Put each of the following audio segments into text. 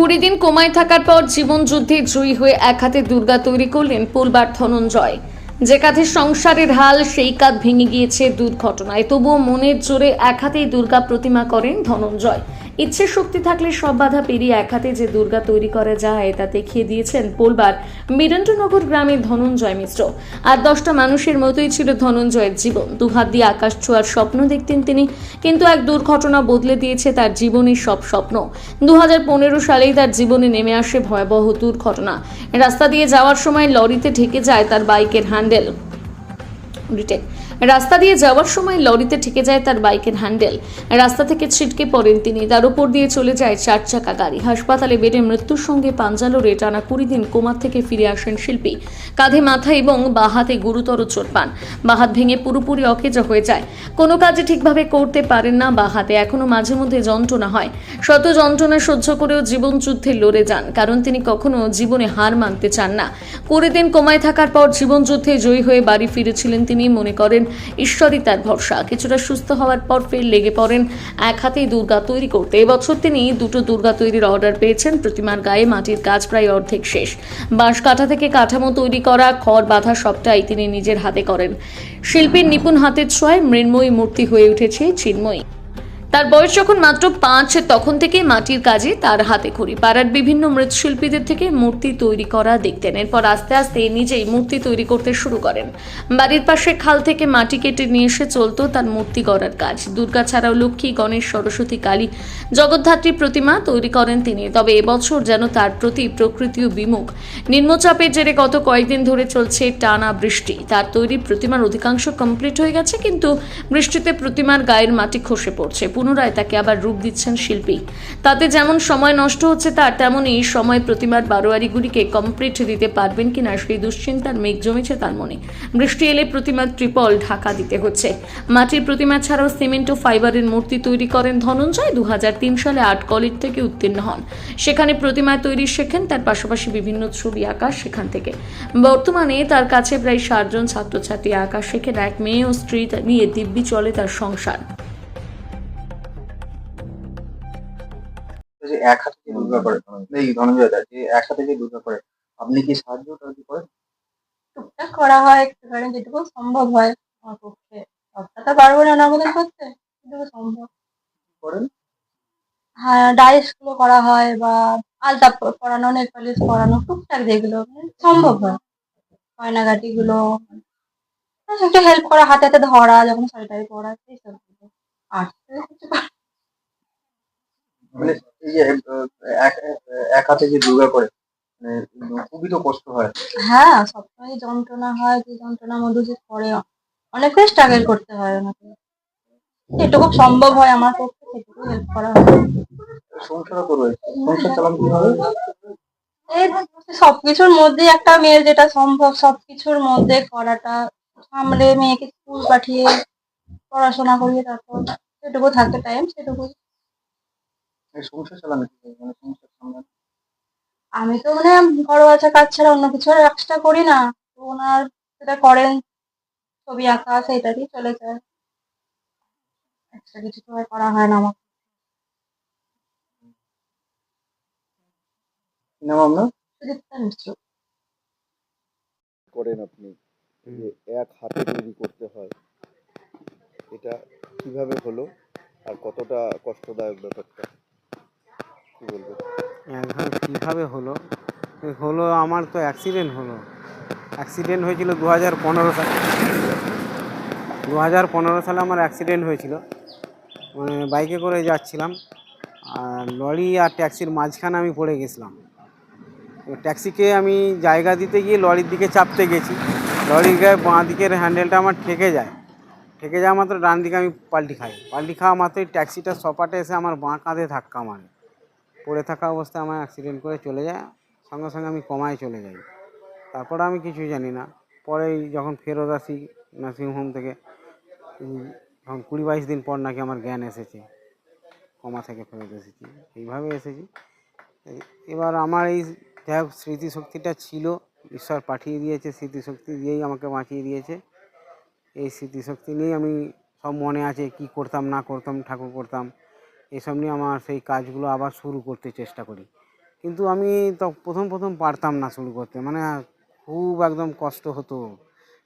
কুড়ি দিন কোমায় থাকার পর জীবন যুদ্ধে জয়ী হয়ে এক হাতে দুর্গা তৈরি করলেন পোলবার ধনঞ্জয়। যে কাঁধে সংসারের হাল, সেই কাঁধ ভেঙে গিয়েছে দুর্ঘটনায়। তবুও মনের জোরে এক হাতেই দুর্গা প্রতিমা করেন ধনঞ্জয়। ইচ্ছে শক্তি থাকলে সব বাধা পেরিয়ে এক হাতে যে দুর্গা তৈরি করা যায় তা দেখিয়ে দিয়েছেন পোলবার বীরেন্দ্রনগর গ্রামের ধনঞ্জয় মিশ্র। আর দশটা মানুষের মতোই ছিল ধনঞ্জয়ের জীবন। দুহাত দিয়ে আকাশ ছোঁয়ার স্বপ্ন দেখতেন তিনি, কিন্তু এক দুর্ঘটনা বদলে দিয়েছে তার জীবনের সব স্বপ্ন। দু হাজার পনেরো সালেই তার জীবনে নেমে আসে ভয়াবহ দুর্ঘটনা। রাস্তা দিয়ে যাওয়ার সময় লরিতে ঢেকে যায় তার বাইকের হ্যান্ডেল। রিটেক রাস্তা দিয়ে যাওয়ার সময় লরিতে ঠেকে যায় তার বাইকের হ্যান্ডেল। রাস্তা থেকে ছিটকে পড়েন তিনি। তার উপর দিয়ে চলে যায় চার চাকা গাড়ি। হাসপাতালে বেডে মৃত্যুর সঙ্গে পাঞ্জালোরে টানা কুড়ি দিন কোমার থেকে ফিরে আসেন শিল্পী। কাঁধে মাথা এবং বাহাতে গুরুতর চোট পান। বাহাত ভেঙে পুরোপুরি অকেজা হয়ে যায়। কোনো কাজে ঠিকভাবে করতে পারেন না বাহাতে এখনও মাঝে মধ্যে যন্ত্রণা হয়। শত যন্ত্রণা সহ্য করেও জীবন যুদ্ধে লড়ে যান, কারণ তিনি কখনো জীবনে হার মানতে চান না। কুড়ি দিন কোমায় থাকার পর জীবন যুদ্ধে জয়ী হয়ে বাড়ি ফিরেছিলেন তিনি। মনে করেন, ঈশ্বরই তার ভরসা। কিছুটা সুস্থ হওয়ার পর ফের লেগে পড়েন এক হাতেই দুর্গা তৈরি করতে। এবছর তিনি দুটো দুর্গা তৈরির অর্ডার পেয়েছেন, প্রতিমার গায়ে মাটির কাজ প্রায় অর্ধেক শেষ। বাঁশ কাঠা থেকে কাঠামো তৈরি করা, খড় বাঁধা সবটাই তিনি নিজের হাতে করেন। শিল্পীর নিপুণ হাতের ছোঁয়ায় মৃন্ময়ী মূর্তি হয়ে উঠেছে চিন্ময়ী। তার বয়স যখন মাত্র পাঁচ, তখন থেকে মাটির কাজে তার হাতে খড়ি। পাড়ার বিভিন্ন মৃৎশিল্পীদের থেকে মূর্তি তৈরি করা দেখতেন। এরপর আস্তে আস্তে নিজেই মূর্তি তৈরি করতে শুরু করেন। বাড়ির পাশে খাল থেকে মাটি কেটে নিয়ে এসে চলতো তার মূর্তি গড়ার কাজ। দুর্গা ছাড়াও লক্ষ্মী, গণেশ, সরস্বতী, কালী, জগদ্ধাত্রী প্রতিমা তৈরি করেন তিনি। তবে এবছর যেন তার প্রতি প্রকৃতিও বিমুখ। নিম্নচাপের জেরে গত কয়েকদিন ধরে চলছে টানা বৃষ্টি। তার তৈরি প্রতিমার অধিকাংশ কমপ্লিট হয়ে গেছে, কিন্তু বৃষ্টিতে প্রতিমার গায়ের মাটি খসে পড়ছে। পুনরায় তাকে আবার রূপ দিচ্ছেন শিল্পী। তাতে যেমন সময় নষ্ট হচ্ছে তার, তেমনই সময় প্রতিমার বারোয়ারিগুলিকে কমপ্লিট দিতে পারবেন কিনা সেই দুশ্চিন্তার মেঘ জমেছে তার মনে। বৃষ্টি এলে প্রতিমার ট্রিপল ঢাকা দিতে হচ্ছে। মাটির প্রতিমা ছাড়াও সিমেন্ট ও ফাইবারের মূর্তি তৈরি করেন ধনঞ্জয় দু হাজার তিন সালে আর্ট কলেজ থেকে উত্তীর্ণ হন। সেখানে প্রতিমা তৈরি শেখেন, তার পাশাপাশি বিভিন্ন ছবি আঁকা সেখান থেকে। বর্তমানে তার কাছে প্রায় ষাটজন ছাত্রছাত্রী আঁকা শেখেন। এক মেয়ে ও স্ত্রী নিয়ে দিব্যি চলে তার সংসার। যে এক হাতে যে করে এই ধনঞ্জয় দা যে এক হাতে যে করে আপনি কি সাহায্য করেন? টুকটাক করা হয় একটুখানি যেটুকু সম্ভব হয় আমার পক্ষে। সবটা তো পারব না করতে যেটুকু সম্ভব। করেন? হ্যাঁ ডাইসগুলো করা হয় বা আলতা প- পরানো নেল পালিশ পরানো টুকটাক যেগুলো মানে সম্ভব হয়। গয়নাগাটি গুলো হ্যাঁ, একটু হেল্প করা হাতে হাতে ধরা যখন শাড়ি টাড়ি পরা এইসব আর কিছু পার- মানে এই যে এক হাতে যে দুর্গা করে মানে খুবই তো কষ্ট হয়। হ্যাঁ সবসময় যন্ত্রণা হয় যে যন্ত্রণার মধ্যে যে পড়ে অনেকটাই স্ট্রাগল করতে হয় ওনাকে। যেটুকু সম্ভব হয় আমার পক্ষে সেটুকু হেল্প করা হয়। সংসারও তো রয়েছে সংসার চালান কীভাবে এই সবকিছুর মধ্যে একটা মেয়ের যেটা সম্ভব সবকিছুর মধ্যে করাটা সামলে মেয়েকে স্কুল পাঠিয়ে পড়াশোনা করিয়ে তারপর যেটুকু থাকতে টাইম সেটুকু এই সংসার চালানো কীভাবে মানে সংসার সামলানো? আমি তো মানে ঘর বাচ্চা কাজ ছাড়া অন্য কিছু আর এক্সট্রা করি না। তো ওনার যেটা করেন ছবি আঁকা সেইটাতেই চলে যায়। এক্সট্রা কিছু তো আর করা হয় না আমার। নাম আপনার? সুদীপ্তা মিশ্র। করেন আপনি যে এক হাতে তৈরি করতে হয়। এটা কীভাবে হলো আর কতটা কষ্টদায়ক ব্যাপারটা? কি একভাবে কীভাবে হলো? হলো আমার তো অ্যাক্সিডেন্ট হলো। অ্যাক্সিডেন্ট হয়েছিল দু হাজার পনেরো সালে। দু হাজার পনেরো সালে আমার অ্যাক্সিডেন্ট হয়েছিল। মানে বাইকে করে যাচ্ছিলাম। আর লরি আর ট্যাক্সির মাঝখানে আমি পড়ে গেছিলাম। ট্যাক্সিকে আমি জায়গা দিতে গিয়ে লরির দিকে চাপতে গেছি। লরির গায়ে বাঁ দিকের হ্যান্ডেলটা আমার ঠেকে যায়। ঠেকে যাওয়া মাত্র ডান দিকে আমি পাল্টি খাই। পাল্টি খাওয়া মাত্রই ট্যাক্সিটা সপাটে এসে আমার বাঁ কাঁধে ধাক্কা মারে। পড়ে থাকা অবস্থায় আমার অ্যাক্সিডেন্ট করে চলে যায়। সঙ্গে সঙ্গে আমি কমায় চলে যাই। তারপর আমি কিছুই জানি না। পরেই যখন ফেরত আসি নার্সিংহোম থেকে তখন কুড়ি বাইশ দিন পর নাকি আমার জ্ঞান এসেছে। কমা থেকে ফেরত এসেছি। এইভাবে এসেছি। এবার আমার এই যাই হোক স্মৃতিশক্তিটা ছিল। ঈশ্বর পাঠিয়ে দিয়েছে, স্মৃতিশক্তি দিয়েই আমাকে বাঁচিয়ে দিয়েছে। এই স্মৃতিশক্তি নিয়েই আমি সব মনে আছে, কি করতাম, না করতাম, ঠাকুর করতাম। এসব নিয়ে আমার সেই কাজগুলো আবার শুরু করতে চেষ্টা করি। কিন্তু আমি তো প্রথম প্রথম পারতাম না শুরু করতে। মানে খুব একদম কষ্ট হতো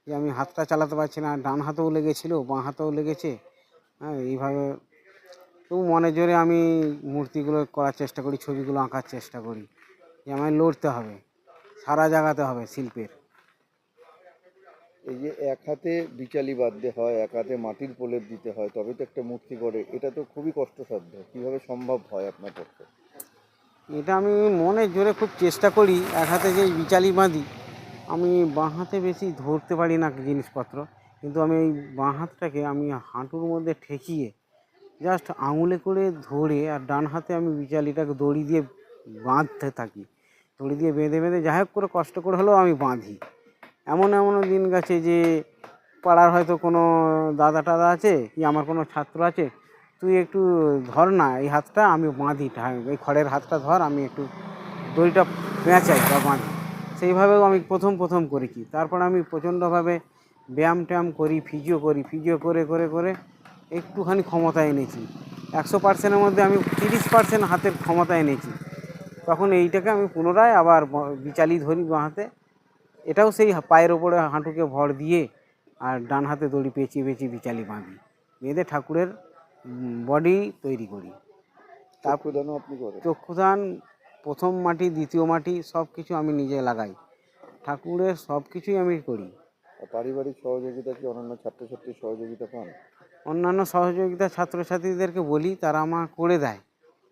যে আমি হাতটা চালাতে পারছি না, ডান হাতেও লেগেছিলো, বাঁ হাতেও লেগেছে। হ্যাঁ এইভাবে তবু মনে জোরে আমি মূর্তিগুলো করার চেষ্টা করি, ছবিগুলো আঁকার চেষ্টা করি। যে আমায় লড়তে হবে, সারা জাগাতে হবে শিল্পের। এই যে এক হাতে বিচালি বাঁধতে হয়, এক হাতে মাটির প্রলেপ দিতে হয় তবে তো একটা মূর্তি করে এটা তো খুবই কষ্টসাধ্য। কীভাবে সম্ভব হয় আপনার পক্ষে? এটা আমি মনে জোরে খুব চেষ্টা করি, এক হাতে যে বিচালি বাঁধি, আমি বাঁ হাতে বেশি ধরতে পারি না জিনিসপত্র, কিন্তু আমি এই বাঁ হাতটাকে আমি হাঁটুর মধ্যে ঠেকিয়ে জাস্ট আঙুলে করে ধরে আর ডান হাতে আমি বিচালিটাকে দড়ি দিয়ে বাঁধতে থাকি। দড়ি দিয়ে বেঁধে বেঁধে যাই হোক করে কষ্ট করে হলেও আমি বাঁধি। এমন এমনও দিন গেছে যে পাড়ার হয়তো কোনো দাদা টাদা আছে কি আমার কোনো ছাত্র আছে, তুই একটু ধর না, এই হাতটা আমি বাঁধি এই খড়ের হাতটা ধর, আমি একটু দড়িটা পেঁচাই বা বাঁধি। সেইভাবেও আমি প্রথম প্রথম করেছি। তারপর আমি প্রচণ্ডভাবে ব্যায়াম ট্যায়াম করি, ফিজিও করি, ফিজিও করে করে করে একটুখানি ক্ষমতা এনেছি। একশো পার্সেন্টের মধ্যে আমি তিরিশ পার্সেন্ট হাতের ক্ষমতা এনেছি। তখন এইটাকে আমি পুনরায় আবার বিচালি ধরি বাঁ হাতে। এটাও সেই পায়ের ওপরে হাঁটুকে ভর দিয়ে আর ডান হাতে দড়ি পেঁচিয়ে পেঁচিয়ে বিচালি বাঁধি। বেঁধে ঠাকুরের বডি তৈরি করি। তারপর যেন আপনি করেন? চক্ষুদান প্রথম মাটি দ্বিতীয় মাটি সব কিছু আমি নিজে লাগাই। ঠাকুরের সব কিছুই আমি করি। পারিবারিক সহযোগিতা কি অন্যান্য ছাত্রছাত্রীর সহযোগিতা পান? অন্যান্য সহযোগিতা ছাত্রছাত্রীদেরকে বলি তারা আমার করে দেয়।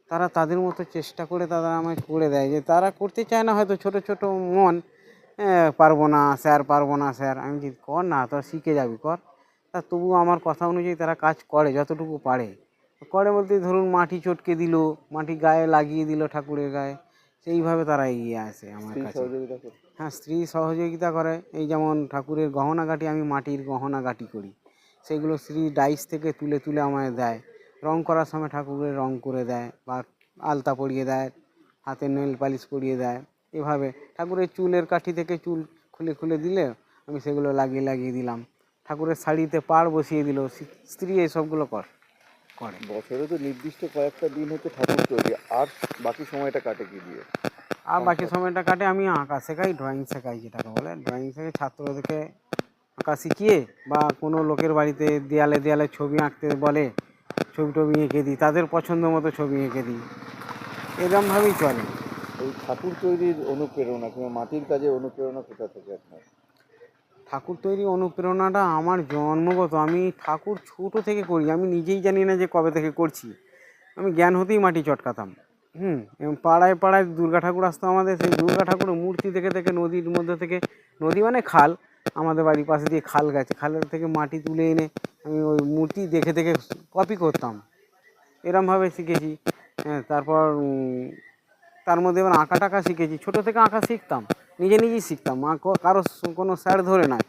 তারা তাদের মতো চেষ্টা করে তারা আমায় করে দেয় যে তারা করতে চায় না হয়তো ছোট ছোট মন "হ্যাঁ, পারব না স্যার পারব না স্যার। আমি যদি কর না তোরা শিখে যাবি কর। তা তবু আমার কথা অনুযায়ী তারা কাজ করে যতটুকু পারে। করে বলতে ধরুন মাটি চটকে দিল মাটি গায়ে লাগিয়ে দিল ঠাকুরের গায়ে সেইভাবে তারা এগিয়ে আসে আমার কাছে। হ্যাঁ স্ত্রী সহযোগিতা করে। এই যেমন ঠাকুরের গহনাগাটি আমি মাটির গহনাগাটি করি। সেগুলো স্ত্রী ডাইস থেকে তুলে তুলে আমায় দেয়। রং করার সময় ঠাকুরের রং করে দেয় বা আলতা পরিয়ে দেয় হাতে নেল পালিশ পরিয়ে দেয়। এভাবে। ঠাকুরের চুলের কাঠি থেকে চুল খুলে খুলে দিলে আমি সেগুলো লাগিয়ে লাগিয়ে দিলাম। ঠাকুরের শাড়িতে পাড় বসিয়ে দিল স্ত্রী এইসবগুলো কর করে। বছরে তো নির্দিষ্ট কয়েকটা দিন হচ্ছে ঠাকুর তৈরি আর বাকি সময়টা কাটে কি দিয়ে? আর বাকি সময়টা কাটে আমি আঁকা শেখাই ড্রয়িং শেখাই যেটাকে বলে। ড্রয়িং শেখে ছাত্রদেরকে আঁকা শিখিয়ে বা কোনো লোকের বাড়িতে দেয়ালে দেয়ালে ছবি আঁকতে বলে ছবি টবি এঁকে দিই তাদের পছন্দ মতো ছবি এঁকে দিই। এরকমভাবেই চলে। এই ঠাকুর তৈরির অনুপ্রেরণা কিংবা মাটির কাজে অনুপ্রেরণা কোথা থেকে আপনার? ঠাকুর তৈরি অনুপ্রেরণাটা আমার জন্মগত। আমি ঠাকুর ছোটো থেকে করি, আমি নিজেই জানি না যে কবে থেকে করছি। আমি জ্ঞান হতেই মাটি চটকাতাম, হুম? এবং পাড়ায় পাড়ায় দুর্গা ঠাকুর আসতো আমাদের, সেই দুর্গা ঠাকুরের মূর্তি দেখে দেখে নদীর মধ্যে থেকে, নদী মানে খাল, আমাদের বাড়ির পাশে দিয়ে খাল গেছে, খালের থেকে মাটি তুলে এনে আমি ওই মূর্তি দেখে দেখে কপি করতাম। এরমভাবে শিখেছি হ্যাঁ তারপর তার মধ্যে এবার আঁকা টাকা শিখেছি। ছোটো থেকে আঁকা শিখতাম নিজে নিজেই শিখতাম। আঁকো কারও কোনো স্যার ধরে নয়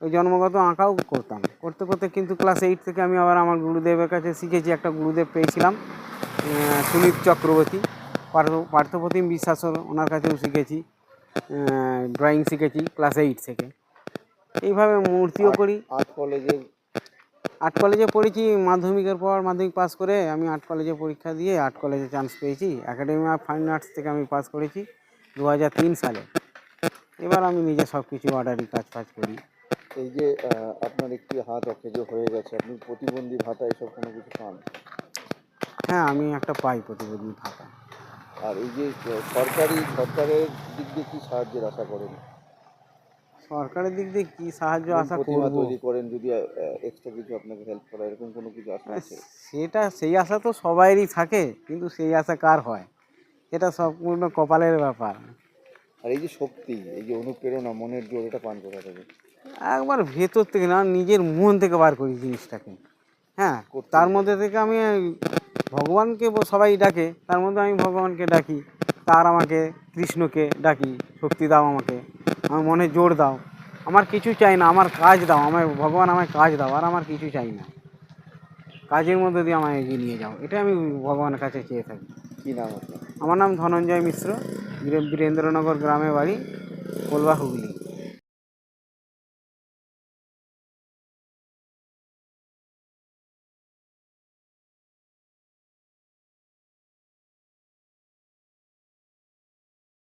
ওই জন্মগত আঁকাও করতাম। করতে করতে কিন্তু ক্লাস এইট থেকে আমি আবার আমার গুরুদেবের কাছে শিখেছি একটা গুরুদেব পেয়েছিলাম সুনীত চক্রবর্তী। পার্থ- পার্থপ্রতিম বিশ্বাসর ওনার কাছেও শিখেছি ড্রয়িং শিখেছি ক্লাস এইট থেকে। এইভাবে মূর্তিও করি। আর্ট কলেজের আর্ট কলেজে পড়েছি মাধ্যমিকের পর মাধ্যমিক পাস করে আমি আর্ট কলেজে পরীক্ষা দিয়ে আর্ট কলেজে চান্স পেয়েছি। একাডেমি অফ ফাইন আর্টস থেকে আমি পাস করেছি দু হাজার তিন সালে। এবার আমি নিজে সব কিছু অর্ডারি কাজ ফাজ করি। এই যে আপনার একটি হাত অকেজ হয়ে গেছে আপনি প্রতিবন্ধী ভাতা এসব কোনো কিছু পান? হ্যাঁ আমি একটা পাই প্রতিবন্ধী ভাতা। আর এই যে সরকারি সরকারের দিক দিয়ে কি সাহায্যের আশা করেন? সরকারের দিক দিয়ে কী সাহায্য আশা করব? তৈরি করেন যদি এক্সট্রা কিছু আপনাকে হেল্প করা এরকম কোনো কিছু আশা আছে? সেটা সেই আশা তো সবাইরই থাকে কিন্তু সেই আশা কার হয়? এটা সম্পূর্ণ কপালের ব্যাপার। আর এই যে শক্তি এই যে অনুপ্রেরণা মনের জোর এটা পান কোথা থেকে? একবার ভেতর থেকে না নিজের মন থেকে বার করি জিনিসটাকে। হ্যাঁ তার মধ্যে থেকে আমি ভগবানকে সবাই ডাকে তার মধ্যে আমি ভগবানকে ডাকি তার আমাকে কৃষ্ণকে ডাকি শক্তি দাও আমাকে। আমার মনে জোর দাও। আমার কিছু চাই না আমার কাজ দাও আমার ভগবান আমায় কাজ দাও আর আমার কিছু চাই না। কাজের মধ্যে দিয়ে আমায় এগিয়ে নিয়ে যাও এটা আমি ভগবানের কাছে চেয়ে থাকি। কী দাও আমার নাম ধনঞ্জয় মিশ্র বীরেন্দ্রনগর গ্রামে বাড়ি কলবা হুগলি।